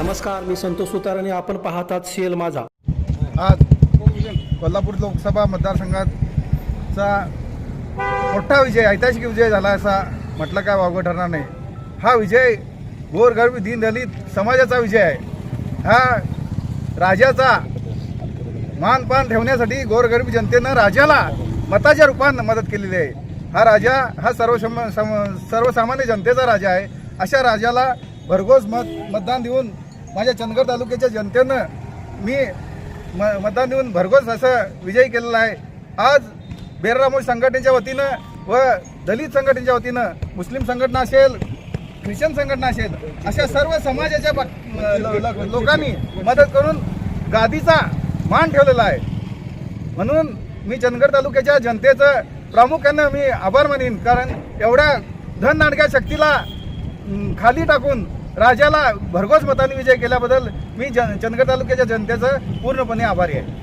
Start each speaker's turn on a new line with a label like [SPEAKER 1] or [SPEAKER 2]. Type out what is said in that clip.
[SPEAKER 1] नमस्कार मी संतोष सुतार आणि आपण पाहतात सीएल माझा.
[SPEAKER 2] आज कोल्हापूर लोकसभा मतदारसंघाचा मोठा विजय ऐतिहासिक विजय झाला असा म्हटलं काय वावगं ठरणार नाही. हा विजय गोरगरबी दीनदलित समाजाचा विजय आहे. हा राजाचा मानपान ठेवण्यासाठी गोरगरबी जनतेनं राजाला मताच्या रूपानं मदत केलेली आहे. हा राजा हा सर्वसम सम सर्वसामान्य जनतेचा राजा आहे. अशा राजाला भरघोस मत मतदान देऊन माझ्या चंदगड तालुक्याच्या जनतेनं मी म मतदान देऊन भरघोस असं विजयी केलेला आहे. आज बेररामोश संघटनेच्या वतीनं व दलित संघटनेच्या वतीनं मुस्लिम संघटना असेल ख्रिश्चन संघटना असेल अशा सर्व समाजाच्या लोकांनी मदत करून गादीचा मान ठेवलेला आहे. म्हणून मी चंदगड तालुक्याच्या जनतेचं प्रामुख्यानं मी आभार मानीन. कारण एवढ्या धन नाडक्या शक्तीला खाली टाकून राजाला भरघोस मताने विजय केल्याबद्दल मी जन चंदगड तालुक्याच्या जनतेचं पूर्णपणे आभारी आहे.